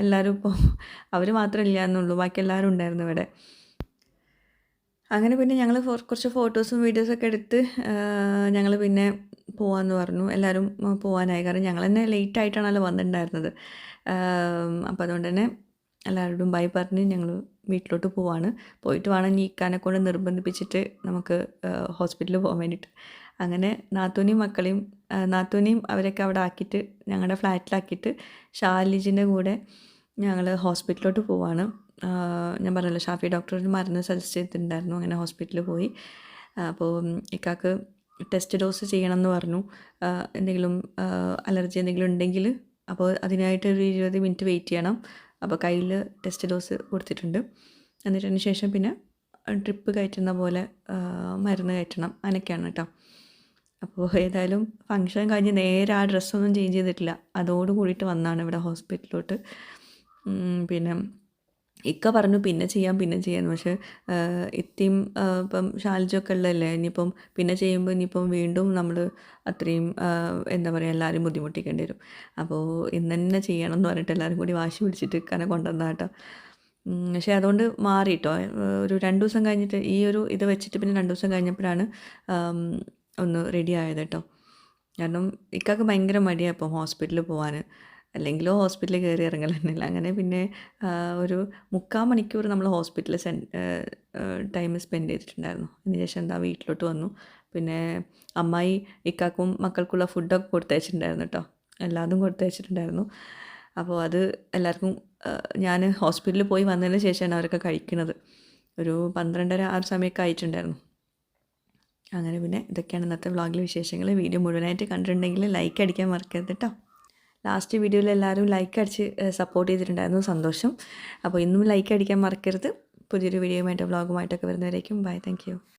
എല്ലാവരും ഇപ്പോൾ അവർ മാത്രം ഇല്ല എന്നുള്ളൂ. ബാക്കി എല്ലാവരും ഉണ്ടായിരുന്നു ഇവിടെ. അങ്ങനെ പിന്നെ ഞങ്ങൾ കുറച്ച് ഫോട്ടോസും വീഡിയോസൊക്കെ എടുത്ത് ഞങ്ങൾ പിന്നെ പോവാമെന്ന് പറഞ്ഞു. എല്ലാവരും പോകാനായി കാരണം ഞങ്ങൾ തന്നെ ലേറ്റ് ആയിട്ടാണല്ലോ വന്നിട്ടുണ്ടായിരുന്നത്. അപ്പോൾ അതുകൊണ്ട് തന്നെ എല്ലാവരോടും ബൈ പറഞ്ഞ് ഞങ്ങൾ വീട്ടിലോട്ട് പോവാണ്. പോയിട്ട് വേണം ഇനി ഇക്കാനെ കൊണ്ട് നിർബന്ധിപ്പിച്ചിട്ട് നമുക്ക് ഹോസ്പിറ്റലിൽ പോകാൻ വേണ്ടിയിട്ട് അങ്ങനെ നാത്തൂനെയും മക്കളെയും നാത്തൂനെയും അവരൊക്കെ അവിടെ ആക്കിയിട്ട് ഞങ്ങളുടെ ഫ്ലാറ്റിലാക്കിയിട്ട് ഷാലിജിന്റെ കൂടെ ഞങ്ങൾ ഹോസ്പിറ്റലിലോട്ട് പോവാണ്. ഞാൻ പറഞ്ഞല്ലോ ഷാഫി ഡോക്ടർ ഒരു മരുന്ന് സജസ്റ്റ് ചെയ്തിട്ടുണ്ടായിരുന്നു. അങ്ങനെ ഹോസ്പിറ്റലിൽ പോയി. അപ്പോൾ ഇക്കാക്ക് ടെസ്റ്റ് ഡോസ് ചെയ്യണം എന്ന് പറഞ്ഞു എന്തെങ്കിലും അലർജി എന്തെങ്കിലും ഉണ്ടെങ്കിൽ അപ്പോൾ അതിനായിട്ട് ഒരു ഇരുപത് മിനിറ്റ് വെയിറ്റ് ചെയ്യണം. അപ്പോൾ കയ്യിൽ ടെസ്റ്റ് ഡോസ് കൊടുത്തിട്ടുണ്ട്. എന്നിട്ടതിന് ശേഷം പിന്നെ ട്രിപ്പ് കയറ്റുന്ന പോലെ മരുന്ന് കയറ്റണം. അങ്ങനെയൊക്കെയാണ് കേട്ടോ. അപ്പോൾ ഏതായാലും ഫങ്ഷൻ കഴിഞ്ഞ് നേരെ ആ ഡ്രസ്സൊന്നും ചേഞ്ച് ചെയ്തിട്ടില്ല. അതോട് കൂടിയിട്ട് വന്നാണ് ഇവിടെ ഹോസ്പിറ്റലിലോട്ട് പിന്നെ ഇക്ക പറഞ്ഞു പിന്നെ ചെയ്യാം പിന്നെ ചെയ്യാമെന്ന് പക്ഷേ ഇത്തിയും ഇപ്പം ഷാൽജൊക്കെ ഉള്ളതല്ലേ? ഇനിയിപ്പം പിന്നെ ചെയ്യുമ്പോൾ ഇനിയിപ്പം വീണ്ടും നമ്മൾ അത്രയും എന്താ പറയുക എല്ലാവരും ബുദ്ധിമുട്ടിക്കേണ്ടി വരും. അപ്പോൾ ഇന്ന് തന്നെ ചെയ്യണം എന്ന് പറഞ്ഞിട്ട് എല്ലാവരും കൂടി വാശി പിടിച്ചിട്ട് ഇക്കാനെ കൊണ്ടുവന്ന കേട്ടോ. പക്ഷേ അതുകൊണ്ട് മാറി കേട്ടോ ഒരു രണ്ട് ദിവസം കഴിഞ്ഞിട്ട് ഈ ഒരു ഇത് വെച്ചിട്ട് പിന്നെ രണ്ട് ദിവസം കഴിഞ്ഞപ്പോഴാണ് ഒന്ന് റെഡി ആയത് കേട്ടോ കാരണം ഇക്കാക്ക് ഭയങ്കര മടിയാണ് ഇപ്പം ഹോസ്പിറ്റലിൽ പോകാൻ അല്ലെങ്കിലോ ഹോസ്പിറ്റലിൽ കയറി ഇറങ്ങൽ അങ്ങനെ പിന്നെ ഒരു മുക്കാൽ മണിക്കൂർ നമ്മൾ ഹോസ്പിറ്റലിൽ സെൻ ടൈം സ്പെൻഡ് ചെയ്തിട്ടുണ്ടായിരുന്നു. അതിനുശേഷം എന്താ വീട്ടിലോട്ട് വന്നു. പിന്നെ അമ്മായി ഇക്കാക്കും മക്കൾക്കുള്ള ഫുഡൊക്കെ കൊടുത്തയച്ചിട്ടുണ്ടായിരുന്നു കേട്ടോ. എല്ലാതും കൊടുത്തയച്ചിട്ടുണ്ടായിരുന്നു. അപ്പോൾ അത് എല്ലാവർക്കും ഞാൻ ഹോസ്പിറ്റലിൽ പോയി വന്നതിന് ശേഷമാണ് അവരൊക്കെ കഴിക്കുന്നത്. ഒരു പന്ത്രണ്ടര ആറ് സമയമൊക്കെ ആയിട്ടുണ്ടായിരുന്നു. അങ്ങനെ പിന്നെ ഇതൊക്കെയാണ് ഇന്നത്തെ വ്ളോഗിലെ വിശേഷങ്ങൾ. വീഡിയോ മുഴുവനായിട്ട് കണ്ടിട്ടുണ്ടെങ്കിൽ ലൈക്ക് അടിക്കാൻ മറക്കരുത് കേട്ടോ. ലാസ്റ്റ് വീഡിയോയിൽ എല്ലാവരും ലൈക്ക് അടിച്ച് സപ്പോർട്ട് ചെയ്തിട്ടുണ്ടായിരുന്നു. സന്തോഷം. അപ്പോൾ ഇന്നും ലൈക്ക് അടിക്കാൻ മറക്കരുത്. പുതിയൊരു വീഡിയോയുമായിട്ട് വ്ളോഗുമായിട്ടൊക്കെ വരുന്നവരേക്കും ബൈ താങ്ക്